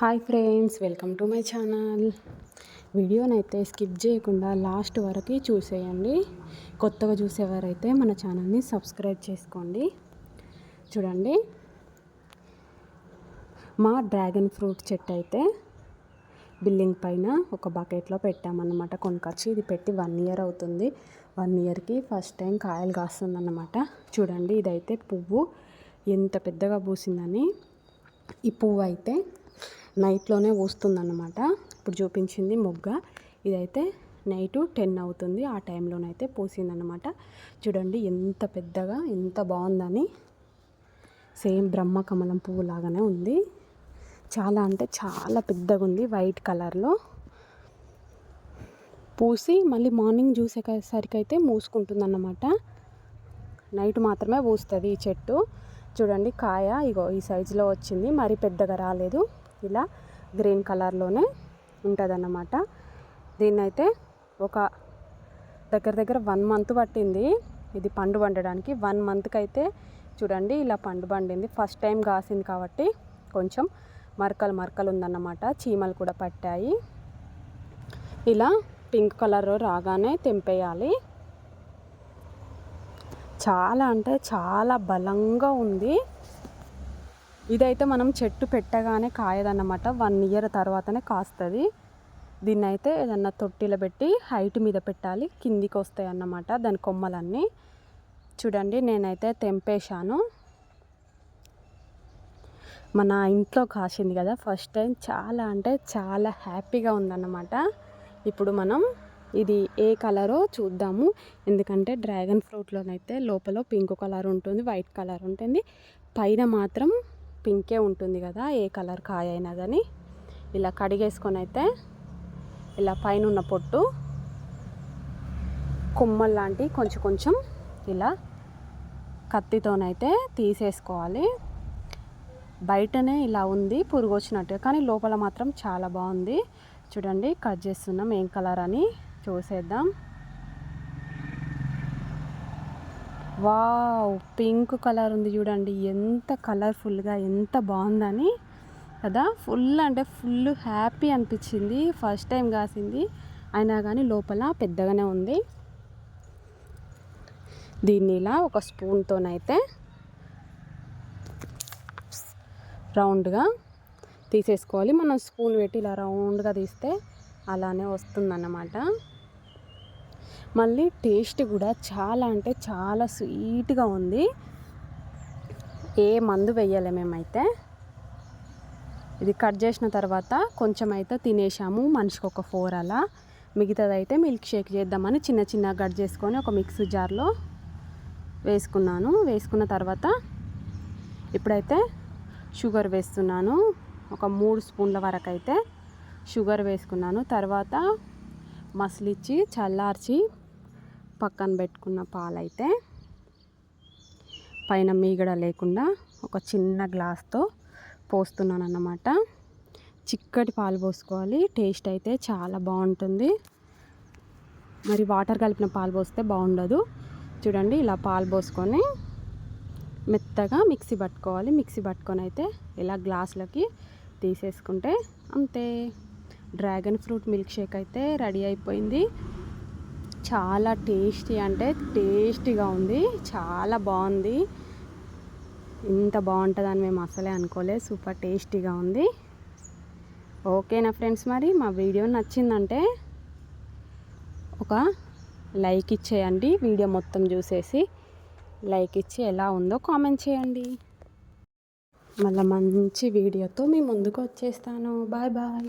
Hi friends welcome to my channel. వీడియోనైతే skip చేయకుండా last వరకు చూసేయండి. కొత్తగా చూసేవారైతే మన ఛానల్ని సబ్స్క్రైబ్ చేసుకోండి. చూడండి. మా డ్రాగన్ ఫ్రూట్ చెట్టు అయితే బిల్డింగ్ పైన ఒక బకెట్లో పెట్టామన్నమాట కొనుకొచ్చి ఇది పెట్టి వన్ ఇయర్ అవుతుంది. వన్ ఇయర్కి ఫస్ట్ టైం కాయలు కాస్తుందన్నమాట. చూడండి ఇదైతే పువ్వు. ఎంత పెద్దగా పూసిందని. ఈ పువ్వు అయితే నైట్లోనే పూస్తుందన్నమాట ఇప్పుడు చూపించింది మొగ్గ. ఇదైతే నైటు టెన్ అవుతుంది. ఆ టైంలోనైతే పూసిందన్నమాట. చూడండి ఎంత పెద్దగా ఎంత బాగుందని. సేమ్ బ్రహ్మ కమలం పువ్వు లాగానే ఉంది. చాలా అంటే చాలా పెద్దగా ఉంది వైట్ కలర్లో. పూసి మళ్ళీ మార్నింగ్ చూసేసరికి అయితే మూసుకుంటుందన్నమాట. నైట్ మాత్రమే పూస్తుంది ఈ చెట్టు. చూడండి కాయ ఇగో ఈ సైజులో వచ్చింది. మరి పెద్దగా రాలేదు. ఇలా గ్రీన్ కలర్లోనే ఉంటుందన్నమాట. దీన్నైతే ఒక దగ్గర దగ్గర వన్ మంత్ పట్టింది ఇది పండు పండడానికి వన్ మంత్కి అయితే చూడండి ఇలా పండు పండింది. ఫస్ట్ టైం కాసింది కాబట్టి కొంచెం మరకలు మరకలు ఉందన్నమాట. చీమలు కూడా పట్టాయి. ఇలా పింక్ కలర్ రాగానే తెంపేయాలి. చాలా అంటే చాలా బలంగా ఉంది. ఇదైతే మనం చెట్టు పెట్టగానే కాయదన్నమాట. వన్ ఇయర్ తర్వాతనే కాస్తుంది. దీన్ని అయితే ఏదన్నా తొట్టిలో పెట్టి హైట్ మీద పెట్టాలి. కిందికి వస్తాయి అన్నమాట దాని కొమ్మలన్నీ. చూడండి నేనైతే తెంపేశాను. మన ఇంట్లో కాసింది కదా ఫస్ట్ టైం చాలా అంటే చాలా హ్యాపీగా ఉందన్నమాట. ఇప్పుడు మనం ఇది ఏ కలరో చూద్దాము. ఎందుకంటే డ్రాగన్ ఫ్రూట్లోనైతే లోపల పింక్ కలర్ ఉంటుంది వైట్ కలర్ ఉంటుంది. పైన మాత్రం పింకే ఉంటుంది కదా ఏ కలర్ కాయ అయినా కానీ ఇలా కడిగేసుకొని అయితే ఇలా పైన ఉన్న పొట్టు కొమ్మల్లాంటి కొంచెం కొంచెం ఇలా కత్తితోనైతే తీసేసుకోవాలి. బయటనే ఇలా ఉంది పురుగు వచ్చినట్టు కానీ లోపల మాత్రం చాలా బాగుంది. చూడండి కట్ చేస్తున్నాం ఏం కలర్ అని చూసేద్దాం. వావ్ పింక్ కలర్ ఉంది చూడండి. ఎంత కలర్ఫుల్గా ఎంత బాగుందని. కదా ఫుల్ అంటే ఫుల్ హ్యాపీ అనిపించింది. ఫస్ట్ టైం కాసింది. అయినా కానీ లోపల పెద్దగానే ఉంది. దీన్ని ఇలా ఒక స్పూన్తోనైతే రౌండ్గా తీసేసుకోవాలి. మనం స్పూన్ పెట్టి ఇలా రౌండ్గా తీస్తే అలానే వస్తుందన్నమాట. మళ్ళీ టేస్ట్ కూడా చాలా అంటే చాలా స్వీట్గా ఉంది. ఏ మందు వెయ్యాలి మేమైతే? ఇది కట్ చేసిన తర్వాత కొంచెం అయితే తినేసాము మనిషికి ఒక ఫోర్ అలా. మిగతాదైతే మిల్క్ షేక్ చేద్దామని చిన్న చిన్న కట్ చేసుకొని ఒక మిక్సీ జార్లో వేసుకున్నాను. వేసుకున్న తర్వాత ఇప్పుడైతే షుగర్ వేస్తున్నాను. ఒక మూడు స్పూన్ల వరకు అయితే షుగర్ వేసుకున్నాను. తర్వాత మసిలిచ్చి చల్లార్చి పక్కన పెట్టుకున్న పాలైతే పైన మీగడ లేకుండా ఒక చిన్న గ్లాస్తో పోస్తున్నాను అన్నమాట చిక్కటి పాలు పోసుకోవాలి. టేస్ట్ అయితే చాలా బాగుంటుంది. మరి వాటర్ కలిపిన పాలు పోస్తే బాగుండదు. చూడండి ఇలా పాలు పోసుకొని మెత్తగా మిక్సీ పట్టుకోవాలి. మిక్సీ పట్టుకొని అయితే ఇలా గ్లాసులకి తీసేసుకుంటే అంతే. డ్రాగన్ ఫ్రూట్ మిల్క్ షేక్ అయితే రెడీ అయిపోయింది. చాలా టేస్టీ అంటే టేస్టీగా ఉంది. చాలా బాగుంది. ఇంత బాగుంటుందని మేము అసలే అనుకోలేదు. సూపర్ టేస్టీగా ఉంది. ఓకేనా ఫ్రెండ్స్ మరి? మా వీడియో నచ్చిందంటే ఒక లైక్ ఇచ్చేయండి. వీడియో మొత్తం చూసేసి లైక్ ఇచ్చి ఎలా ఉందో కామెంట్ చేయండి. మళ్ళీ మంచి వీడియోతో మీ ముందుకు వచ్చేస్తాను. Bye bye.